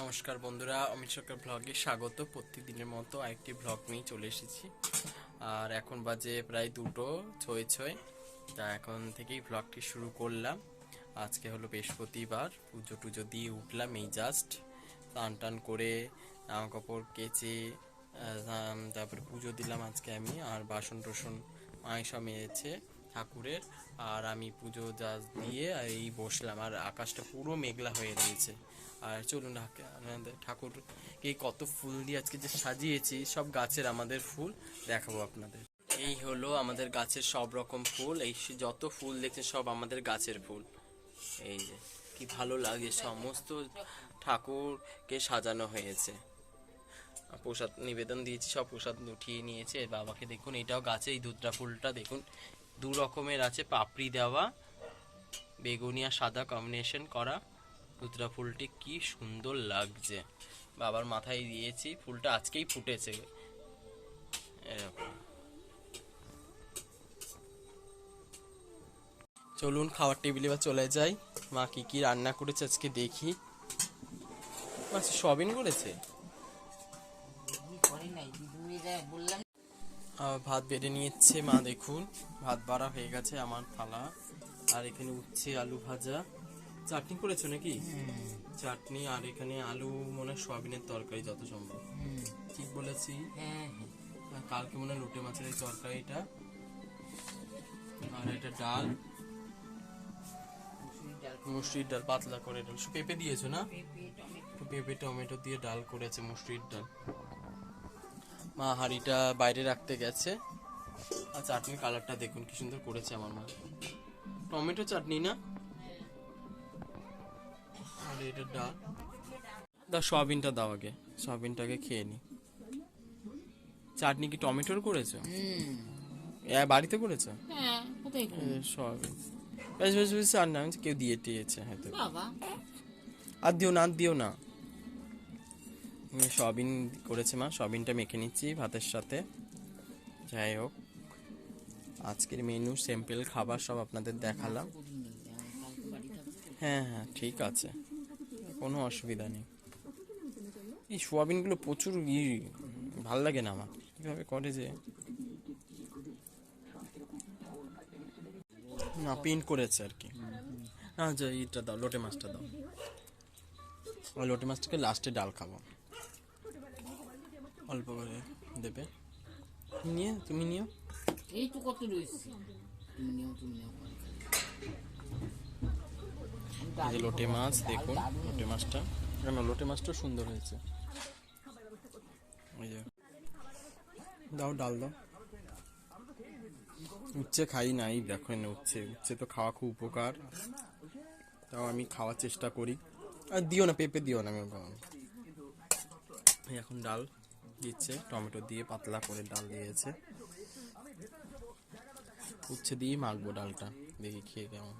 নমস্কার বন্ধুরা, অমিত সরকার ব্লগে স্বাগত। প্রতিদিনের মতো আরেকটি ব্লগ নিয়ে চলে এসেছি। আর এখন বাজে প্রায় দুটো, ছয় ছয়। তা এখন থেকেই ব্লগটি শুরু করলাম। আজকে হলো বৃহস্পতিবার, পুজো টুজো দিয়ে উঠলাম এই জাস্ট। টান টান করে জামা কাপড় কেচে তারপরে পুজো দিলাম আজকে আমি। আর বাসন টাসন মাই সব মেয়েছে ঠাকুরের, আর আমি পুজো জাস্ট দিয়ে এই বসলাম, আর আকাশটা পুরো মেঘলা হয়ে রয়েছে। আর চলুন ঠাকুরকে কত ফুল দিয়ে আজকে যে সাজিয়েছি, সব গাছের আমাদের ফুল দেখাবো আপনাদের। এই হলো আমাদের গাছের সব রকম ফুল, এই যত ফুল দেখছেন সব আমাদের গাছের ফুল। এই যে, কি ভালো লাগে, সমস্ত ঠাকুরকে সাজানো হয়েছে। প্রসাদ নিবেদন দিয়েছি, সব প্রসাদ উঠিয়ে নিয়েছে। বাবাকে দেখুন, এটাও গাছে, এই দুধটা ফুলটা দেখুন। দু রকমের আছে, পাপড়ি দেওয়া বেগুনি আর সাদা কম্বিনেশন করা। দুধরা ফুলটি কি সুন্দর লাগছে। বাবার মাথায় দিয়েছি, ফুলটা আজকেই ফুটেছে। এরকম। চলুন খাওয়ার টেবিলে বা চলে যাই। মা কি কি রান্না করেছে আজকে দেখি। সবিন করেছে? ভাত বেড়ে নিয়েছে মা দেখুন। ভাত বাড়া হয়ে গেছে আমার থালা। আর এখানে উচ্ছে আলু ভাজা। চাটনি করেছ নাকি? চাটনি আর এখানে আলু মনে হয় সয়াবিনের তরকারি যত সম্ভব। ঠিক বলেছি? হ্যাঁ হ্যাঁ। কালকে মনে লোটে মাছের এই তরকারিটা। আর এটা ডাল। মুসুরির ডাল পাতলা করে ডাল। পেঁপে দিয়েছ না? পেঁপে টমেটো। পেঁপে টমেটো দিয়ে ডাল করেছে মুসুরির ডাল। মা হাঁড়িটা বাইরে রাখতে গেছে। আর চাটনির কালারটা দেখুন কি সুন্দর করেছে আমার মা। টমেটো চাটনি না? আর এটা ডাল। দাও সয়াবিনটা দাও আগে। সয়াবিনটাকে খেয়ে নি। চাটনি কি টমেটোর করেছ? হুম। এ, বাড়িতে করেছ? হ্যাঁ কোথায় সয়াবিন। বেশ বেশ বেশ আর না কেউ দিয়ে দিয়েছে হয়তো। বাবা। আর দিও না আর দিও না। সয়াবিন করেছে মা, সয়াবিনটা মেখে নিচ্ছি ভাতের সাথে। যাই হোক, আজকের মেনু সিম্পল খাবার সব আপনাদের দেখালাম। হ্যাঁ হ্যাঁ ঠিক আছে, কোনো অসুবিধা নেই। এই সোয়াবিনগুলো প্রচুর ই, ভালো লাগে না আমার। কীভাবে করে যে? না প্রিন্ট করেছে আর কি। যে এইটা দাও, লোটে মাছটা দাও। ওই লোটে মাছটাকে লাস্টে ডাল খাব। অল্প করে দেবে। নিয়ে তুমি নিও। এই তো কত রয়েছে? তুমি নিও তুমি নিও। এই যে লোটে মাছ দেখুন লোটে মাছটা। কেন লোটে মাছটা সুন্দর হয়েছে। ওই যে। দাও ডাল দাও। উচ্ছে খাই নাই দেখো না উচ্ছে। উচ্ছে তো খাওয়া খুব উপকার। তাও আমি খাওয়ার চেষ্টা করি। আর দিও না পেঁপে দিও না আমি এখন ডাল। দিচ্ছে, টমেটো দিয়ে পাতলা করে ডাল দিয়েছে। উচ্ছে দিয়ে মাখবো ডালটা, দেখি খেয়ে কেমন।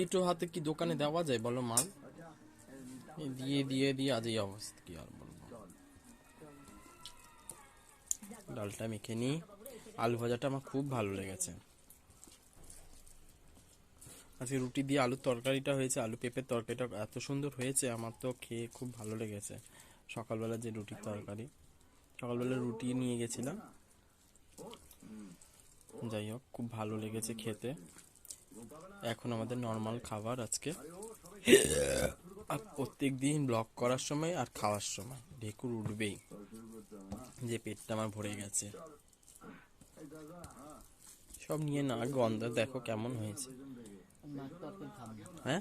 ইটো হাতে কি দোকানে দেওয়া যায় বলো মাল? দিয়ে দিয়ে দিয়ে আজ এই অবস্থা, কি আর বলব। ডালটা মেখে নিই। আলু ভাজাটা আমার খুব ভালো লেগেছে। আজকে রুটি দিয়ে আলুর তরকারিটা হয়েছে, আলু পেঁপের তরকারিটা এত সুন্দর হয়েছে, আমার তো খেয়ে খুব ভালো লেগেছে। সকালবেলা যে রুটির তরকারি সকালবেলা রুটি নিয়ে গেছিলাম। যাই হোক খুব ভালো লেগেছে খেতে। এখন আমাদের নর্মাল খাবার আজকে। আর প্রত্যেক দিন ব্লগ করার সময় আর খাওয়ার সময়। ঢেকুর উঠবেই। যে পেটটা আমার ভরে গেছে। সব নিয়ে না গন্ধ দেখো কেমন হয়েছে। হ্যাঁ?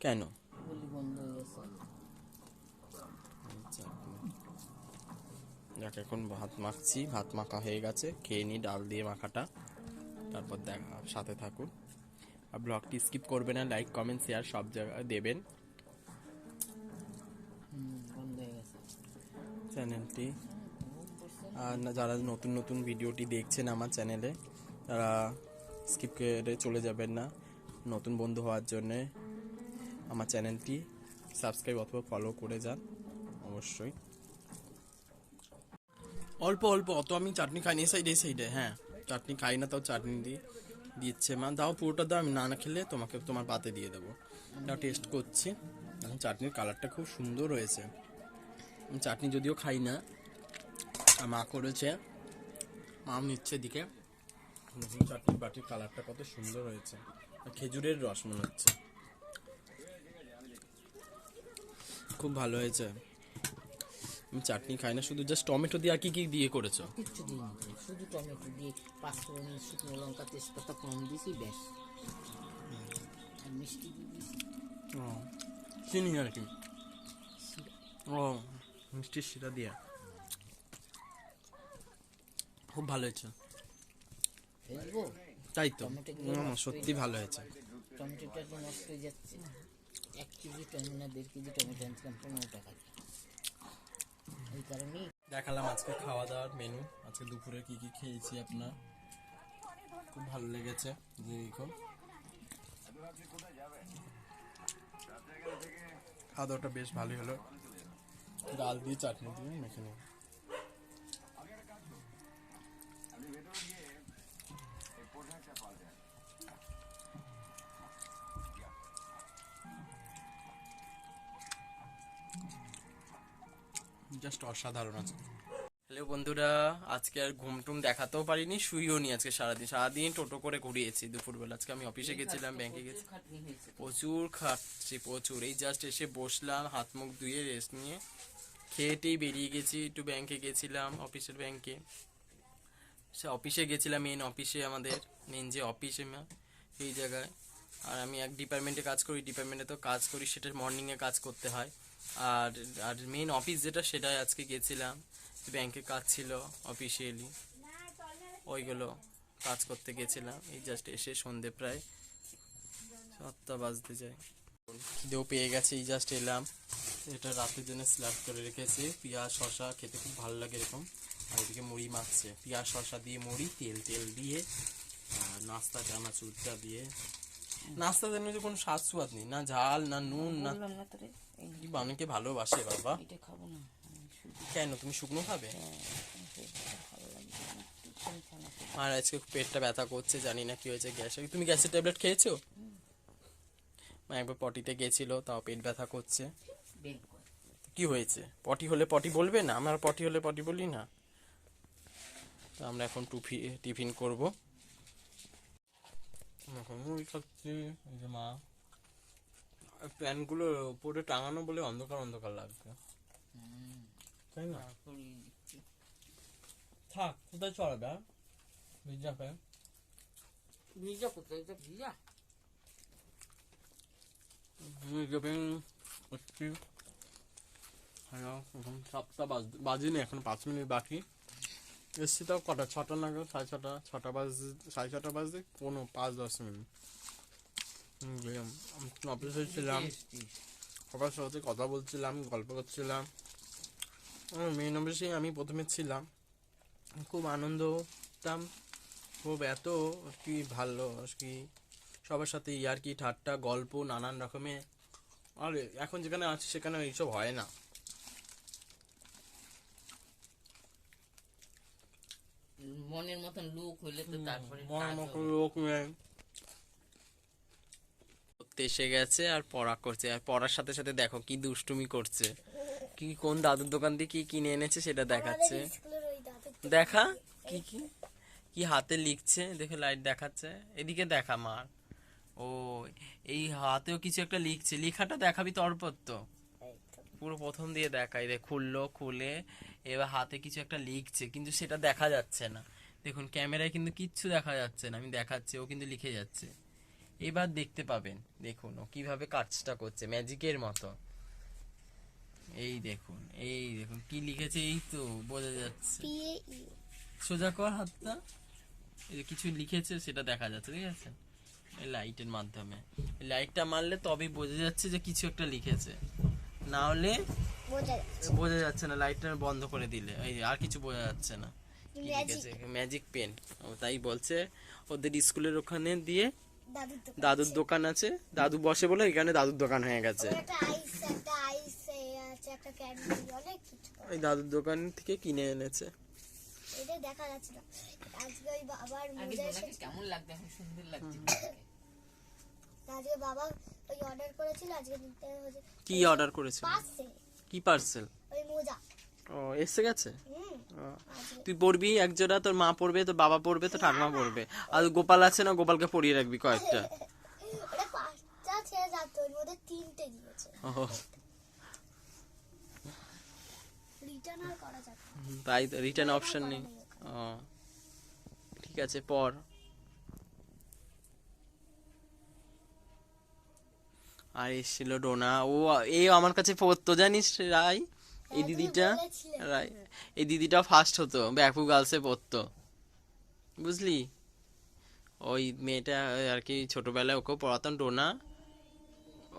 কেন বলি বন্ধ হয়ে গেছে যাক, এখন ভাত মাখছি। ভাত মাখা হয়ে গেছে। খেয়ে নিই ডাল দিয়ে মাখাটা। তারপর দেখা, সাথে থাকুন। আর ব্লগটি স্কিপ করবে না, লাইক, কমেন্ট, শেয়ার সব জায়গায় দেবেন। চ্যানেলটি। আর যারা নতুন নতুন ভিডিওটি দেখছেন আমার চ্যানেলে, তারা স্কিপ করে চলে যাবেন না, নতুন বন্ধু হওয়ার জন্যে আমার চ্যানেলটি সাবস্ক্রাইব অথবা ফলো করে যান, অবশ্যই। অল্প অল্প, অত আমি চাটনি খাইনি এই সাইডে এই সাইডে হ্যাঁ। চাটনি খাই না, তাও চাটনি দিই দিচ্ছে মা। দাও পুরোটা দাও, আমি না না খেলে তোমাকে, তোমার পাতে দিয়ে দেবো। দাও টেস্ট করছি। এখন চাটনির কালারটা খুব সুন্দর হয়েছে। আমি চাটনি যদিও খাই না মা করেছে, মাও নিচ্ছে দিকে চাটনির বাটির কালারটা কত সুন্দর হয়েছে। খেজুরের রস মনে হচ্ছে। খুব ভালো হয়েছে। আমি চাটনি খাই না শুধু জাস্ট টমেটো দিয়ে আর কি কি দিয়ে করেছ? কিচ্ছু দিই শুধু টমেটো দিয়ে পাঁচ ফোড়ন শুকনো লঙ্কা তেজপাতা কম দিয়েছি ব্যাস। আর মিষ্টি ও চিনি আর কি? ও মিষ্টির শিরা দিয়ে। খুব ভালো হয়েছে। তাই তো? সত্যি ভালো হয়েছে। টমেটোটা নষ্ট হয়ে যাচ্ছে এক কেজি টমেটো না দেড় কেজি টমেটো আনছিলাম পনেরো টাকা এই দেখালাম আজকে খাওয়া দাওয়ার মেনু আজকে দুপুরে কি কি খেয়েছি আপনার? খুব ভালো লেগেছে যে দেখুন খাওয়া দাওয়াটা বেশ ভালোই হলো। ডাল দিয়ে চাটনি দিয়ে মেখে নেব। জাস্ট অসাধারণ আছে। হ্যালো বন্ধুরা আজকে আর ঘুম টুম দেখাতেও পারিনি শুইও নি আজকে সারাদিন। সারাদিন টোটো করে ঘুরিয়েছি দুপুরবেলা। আজকে আমি অফিসে গেছিলাম ব্যাংকে গেছি। প্রচুর খাচ্ছি প্রচুর এই জাস্ট এসে বসলাম হাত মুখ ধুয়ে রেস্ট নিয়ে। খেয়েটেই বেরিয়ে গেছি একটু ব্যাংকে গেছিলাম অফিসের ব্যাংকে সে অফিসে গেছিলাম মেন অফিসে আমাদের মেন যে অফিসে এই জায়গায়। আর আমি এক ডিপার্টমেন্টে কাজ করি ডিপার্টমেন্টে তো কাজ করি সেটা মর্নিংয়ে কাজ করতে হয়। আর আর মেন অফিস যেটা সেটাই আজকে গেছিলাম। ব্যাংকে কাজ ছিল অফিসিয়ালি ওইগুলো কাজ করতে গেছিলাম। এই জাস্ট এসে সন্ধে প্রায় সাতটা বাজতে যায়। খিদেও পেয়ে গেছে, এই জাস্ট এলাম। এটা রাতের জন্য স্ল্যাব করে রেখেছি। পেঁয়াজ শশা খেতে খুব ভালো লাগে এরকম। আর এদিকে মুড়ি মাখছে। পেঁয়াজ শশা দিয়ে মুড়ি, তেল তেল দিয়ে, আর নাস্তা, চানাচুরটা দিয়ে নাস্তা যেন কোনো স্বাদ সুয়াদ নেই। না ঝাল না নুন না কি অনেকে ভালোবাসে বাবা? এটা খাব না। কেন? তুমি শুকনো খাবে? খেতে। আর আজকে পেটটা ব্যথা করছে জানি না কি হয়েছে গ্যাস তুমি গ্যাসের ট্যাবলেট খেয়েছো? মা একবার পটিতে গেছিল তাও পেট ব্যথা করছে। কি হয়েছে? পটি হলে পটি বলবে না? আমরা পটি হলে পটি বলি না। তো আমরা এখন টুফি টিফিন করব। মুড়ি খাচ্ছি এই যে মা। প্যানগুলো উপরে টাঙানো বলে অন্ধকার অন্ধকার লাগছে। তাই না? থাক কোথায় চড়াবে আর ভিজা প্যান। ভিজা কোথায়? এটা ভিজা ভিজা প্যান হচ্ছে হ্যালো এখন সাতটা বাজ বাজিনি এখন পাঁচ মিনিট বাকি। এসছি তাও কটা? ছটা নাগাদ? সাড়ে ছটা? ছটা বাজ, সাড়ে ছটা বাজতে কোনো পাঁচ, দশ মিনিট। অফিসে ছিলাম। সবার সাথে কথা বলছিলাম, গল্প করছিলাম। মেন অফিসে আমি প্রথমে ছিলাম। খুব আনন্দ পেতাম খুব এত কি ভালো কি। সবার সাথে ইয়ার কি ঠাট্টা, গল্প, নানান রকমের। আর এখন যেখানে আছি, সেখানে এইসব হয় না। মনের মতন লোক হইলে তো তারপরে লোক নেই। পড়তে এসে গেছে আর পড়া করছে। আর পড়ার সাথে সাথে দেখো কি দুষ্টুমি করছে। কি কোন দাদুর দোকান থেকে কি কিনে এনেছে সেটা দেখাচ্ছে। দেখা? কি কি? কি হাতে লিখছে? দেখে লাইট দেখাচ্ছে। এদিকে দেখা মার ও এই হাতেও কিছু একটা লিখছে। লেখাটা দেখাবি তরপর তো। পুরো প্রথম দিয়ে দেখাই দেখ খুললো খুলে এবার হাতে কিছু একটা লিখছে কিন্তু সেটা দেখা যাচ্ছে না। দেখুন ক্যামেরায় কিন্তু কিচ্ছু দেখা যাচ্ছে না আমি দেখাচ্ছি ও কিন্তু লিখে যাচ্ছে। এবার দেখতে পাবেন দেখুন ও কীভাবে কাজটা করছে ম্যাজিকের মতো। এই দেখুন এই দেখুন কি লিখেছে এই তো বোঝা যাচ্ছে। ই সোজা কর হাতটা। এই যে কিছু লিখেছে সেটা দেখা যাচ্ছে ঠিক আছে? এই লাইটের মাধ্যমে। লাইটটা মারলে তবেই বোঝা যাচ্ছে যে কিছু একটা লিখেছে। না হলে বোঝা যাচ্ছে। না লাইটটা বন্ধ করে দিলে। এই আর কিছু বোঝা যাচ্ছে না। ম্যাজিক পেন ও তাই বলছে ওদের স্কুলের ওখানে দিয়ে দাদুর দোকান আছে। দাদু বসে বলে এখানে দাদুর দোকান হয়ে গেছে। একটা আইস একটা আইস আছে একটা ক্যান্ডি অনেক কিছু। ওই দাদুর দোকান থেকে কিনে এনেছে। দেখা যাচ্ছে না। আজকে ওই বাবার আগে মোজা ডোনাকে এসেছে। কেমন লাগতো এখন সুন্দর লাগছে। আজকে বাবা ওই অর্ডার করেছিল আজকে কি অর্ডার করেছিল? পার্সেল কি পার্সেল ওই মোজা। ও এসে গেছে? তুই পড়বি? এক জোড়া তোর মা পড়বে তোর বাবা পড়বে তোর ঠাকুমা পড়বে। আর গোপাল আছে না গোপালকে পরিয়ে রাখবি কয়েকটা। তাই তো রিটার্ন অপশন নেই। ও ঠিক আছে পর আর এসেছিল ডোনা। ও এই আমার কাছে পড়তো জানিস রাই? এই দিদিটা এই দিদিটা ফার্স্ট হতো ব্যাকু গার্লসে পড়তো। বুঝলি? ওই মেয়েটা আর কি ছোটবেলায় ওকেও পড়াতাম ডোনা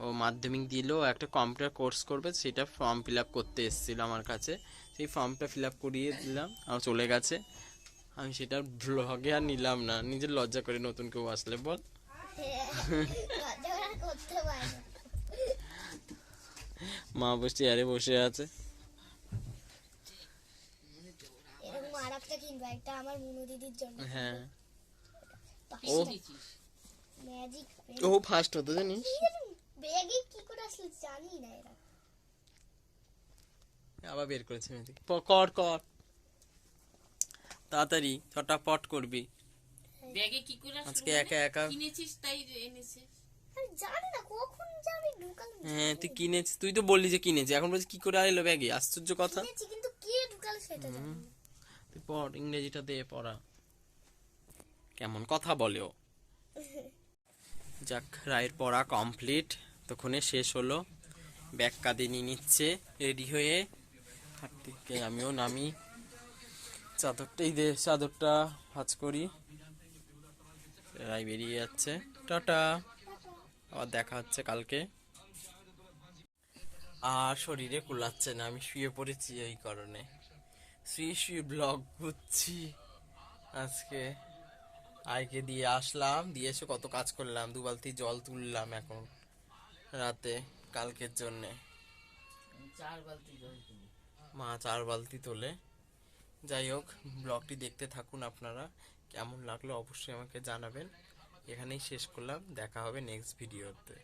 ও মাধ্যমিক দিল একটা কম্পিউটার কোর্স করবে সেটা ফর্ম ফিল আপ করতে এসেছিল আমার কাছে। সেই ফর্মটা ফিল আপ করিয়ে দিলাম আর চলে গেছে। আমি সেটা ব্লগে আর নিলাম না নিজের লজ্জা করে নতুন কেউ আসলে বল। মা বসে আরে বসে আছে এরকম আর একটা কিনবো একটা আমার মুনু দিদির জন্য হ্যাঁ। ও। ম্যাজিক ও ফার্স্ট হতো জানিস? ব্যাগে কি করে আসলে জানি না এরা। আবার বের করেছে কর কর। তাড়াতাড়ি ছটাপট করবি। ব্যাগে কি করে আজকে মানে? একা একা। কিনেছিস তাই এনেছিস? আমি জানি না কখন যাবে ঢুকালো হ্যাঁ তুই কিনেছিস তুই তো বললি যে কিনেছিস এখন বলছিস কি করে এলো ব্যাগে? আশ্চর্য কথা। কিনেছি কিন্তু কে ঢুকালো সেটা পড়, ইংরেজিটা দিয়ে পড়া। কেমন কথা বলেও যাক, রায়ের পড়া কমপ্লিট তখনে শেষ হলো। ব্যাগ কাঁধে নিয়ে নিচ্ছে, রেডি হয়ে। হাট থেকে আমিও নামি। চাদরটাই দে, চাদরটা ভাজ করি। রায় বেরিয়ে যাচ্ছে। টাটা। আবার দেখা হচ্ছে কালকে। আর শরীরে কুলাচ্ছে না, আমি শুয়ে পড়েছি এই কারণে। শুয়ে শুয়ে ব্লগ করছি আজকে আইকে দিয়ে আসলাম দিয়ে এসে কত কাজ করলাম দু বালতি জল তুললাম এখন রাতে কালকের জন্যে। চার বালতি জল মা চার বালতি তোলে। যাই হোক ব্লগটি দেখতে থাকুন আপনারা কেমন লাগল অবশ্যই আমাকে জানাবেন। এখানেই শেষ করলাম দেখা হবে নেক্সট ভিডিওতে